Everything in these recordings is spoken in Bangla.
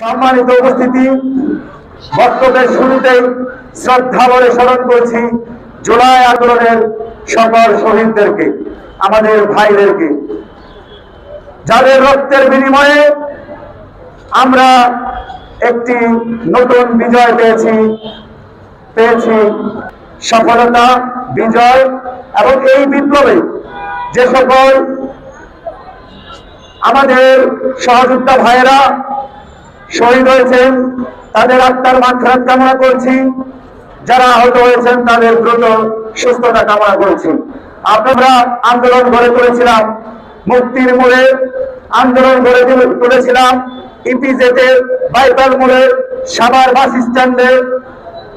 সম্মানিত উপস্থিতি, বক্তব্যের শুরুতে শ্রদ্ধা বলে স্মরণ করছি জুলাই আন্দোলনের সকল শহীদদেরকে, আমাদের ভাইদেরকে। যাদের রক্তের বিনিময়ে আমরা একটি নতুন বিজয় পেয়েছি পেয়েছি সফলতা, বিজয় এবং এই বিপ্লবে যে সকল আমাদের সহযোদ্ধা ভাইয়েরা শহীদ হয়েছেন, তাদের আত্মার মাত্রাত কামনা করছি, যারা আহত হয়েছেন, তাদের দ্রুত সুস্থতা কামনা করছি। আপনারা আন্দোলন গড়ে তুলেছিলাম, মুক্তির মোড়ে আন্দোলন গড়ে তুলে- তুলেছিলাম ইপিজেটে বাইপাল মোড়ে সাভার বাস স্ট্যান্ডে।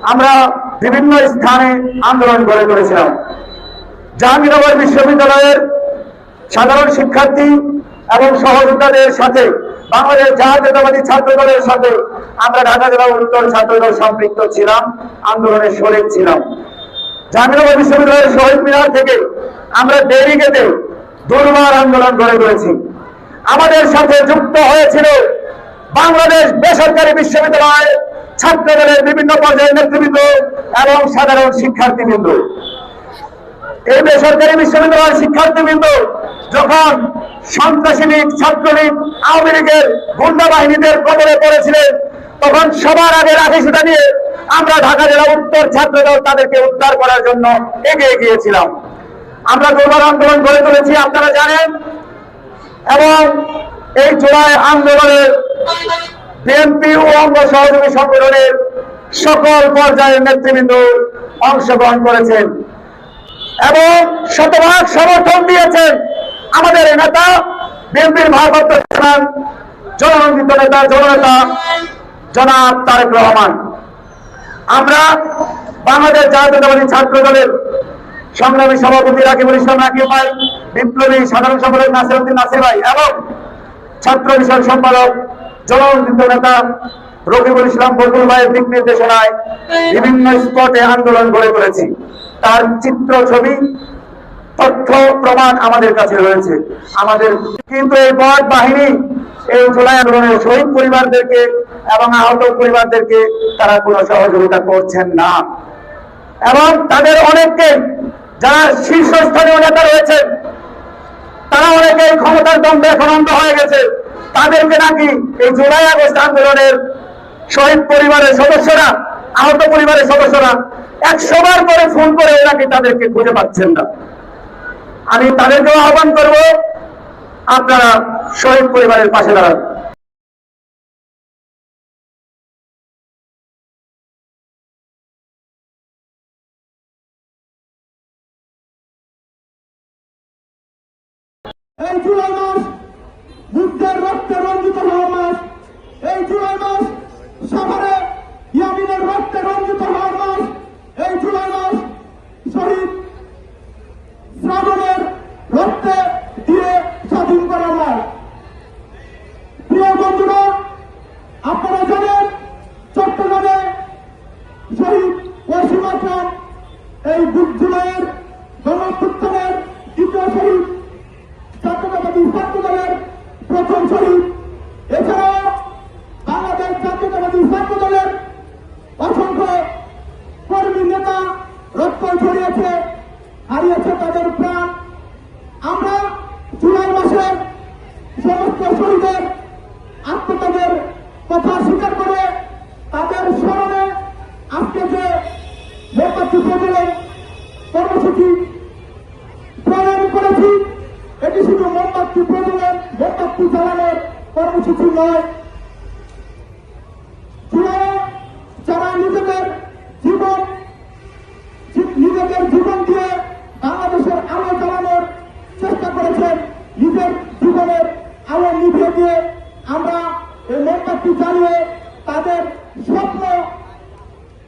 আমরা বিভিন্ন স্থানে আন্দোলন গড়ে তুলেছিলাম। জাহাঙ্গীরনগর বিশ্ববিদ্যালয়ের সাধারণ শিক্ষার্থী এবং সহযোদ্ধাদের সাথে, বাংলাদেশ জাহাজবাদী ছাত্র দলের সাথে আমরা ঢাকা জেলা উত্তর ছাত্র দল সম্পৃক্ত ছিলাম, আন্দোলনে শরিক ছিলাম। জাহাঙ্গীরনগর বিশ্ববিদ্যালয়ের শহীদ মিনার থেকে আমরা ডেরিগেটে দুর্বার আন্দোলন গড়ে তুলেছি। আমাদের সাথে যুক্ত হয়েছিল বাংলাদেশ বেসরকারি বিশ্ববিদ্যালয় ছাত্র দলের বিভিন্ন পর্যায়ের নেতৃবৃন্দ এবং সাধারণ শিক্ষার্থীবৃন্দ। এই বেসরকারি বিশ্ববিদ্যালয়ের শিক্ষার্থীবৃন্দ যখন সন্ত্রাসী লীগ, ছাত্রলীগ, আওয়ামী লীগের গুন্ডা বাহিনীদের কবলে পড়েছিলেন, তখন সবার আগে রাখি সেটা নিয়ে আমরা ঢাকা জেলা উত্তর ছাত্র দল তাদেরকে উদ্ধার করার জন্য এগিয়ে গিয়েছিলাম। আমরা দুর্বার আন্দোলন গড়ে তুলেছি, আপনারা জানেন। এবং এই জুলাই আন্দোলনের বিএনপি ও অঙ্গ সহযোগী সংগঠনের সকল পর্যায়ের নেতৃবৃন্দ অংশগ্রহণ করেছেন এবং শতভাগ সমর্থন দিয়েছেন আমাদের নেতা, বিএনপির ভারপ্রাপ্ত প্রধান জননন্দিত নেতা, জননেতা জনাব তারেক রহমান। আমরা বাংলাদেশ জাতীয়তাবাদী ছাত্র দলের সংগ্রামী সভাপতি রাকিবুল ইসলাম, রাকিব ভাই, বিপ্লবী সাধারণ সম্পাদক নাসিরুদ্দিন নাসির ভাই এবং ছাত্র বিষয়ক সম্পাদক জননন্দিত নেতা, রকিবুল ইসলাম বকুল ভাইয়ের দিক নির্দেশনায় বিভিন্ন স্পটে আন্দোলন গড়ে তুলেছি। তার চিত্র, ছবি, তথ্য, প্রমাণ আমাদের কাছে রয়েছে। আমাদের কিন্তু এই বট বাহিনী এই জুলাই আন্দোলনের শহীদ পরিবারদেরকে এবং আহত পরিবারদেরকে তারা কোনো সহযোগিতা করছেন না। এবং তাদের অনেককে যারা শীর্ষস্থানীয় নেতা রয়েছেন, তারা অনেকেই ক্ষমতার দ্বন্দ্বে এখন অন্ধ হয়ে গেছে। তাদেরকে নাকি এই জুলাই আগস্ট আন্দোলনের শহীদ পরিবারের সদস্যরা, আহত পরিবারের সদস্যরা একশো বার করে ফোন করে নাকি তাদেরকে খুঁজে পাচ্ছেন না? আমি তাদেরকেও আহ্বান করব, আপনারা শহীদ পরিবারের পাশে দাঁড়ান। এই জুলাই মাস বুদ্ধের রক্তে রঞ্জিত হওয়া মাস এই জুলাই মাস সাভারে ইয়ামিনের রক্তে রঞ্জিত হওয়ার মাস এই জুলাই মাস শহীদ শ্রাবণের রক্তে দিয়ে স্বাধীন করা মাস প্রিয় বন্ধুরা, আপনারা জানেন চট্টগ্রামে শহীদ ওয়াসিম আকরাম এই জুলাইয়ের গণপুত্তনের দ্বিতীয় শহীদ জাতীয়তাবাদী ছাত্র দলের প্রথম এছাড়াও বাংলাদেশ জাতীয়তাবাদী ছাত্র দলের অসংখ্য কর্মী হারিয়েছে তাদের প্রাণ। আমরা জুলাই মাসের সমস্ত শহীদের আত্মত্যাগের কথা স্বীকার করে তাদের স্মরণে আজকে যে মোমবাতি প্রজ্বলন কর্মসূচি প্রণয়ন করেছি এটি শুধু মোমবাতি প্রজ্বলন মোমবাতি জ্বালানোর কর্মসূচি নয় যারা নিজেদের জীবন নিজেদের জীবন দিয়ে বাংলাদেশের আলো জ্বালানোর চেষ্টা করেছেন নিজের জীবনের আলো নিভিয়ে দিয়ে আমরা এই মোমবাতি জ্বালিয়ে তাদের স্বপ্ন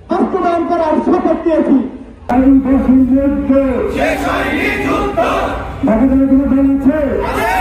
বাস্তবায়ন করার শপথ যুদ্ধ। আছে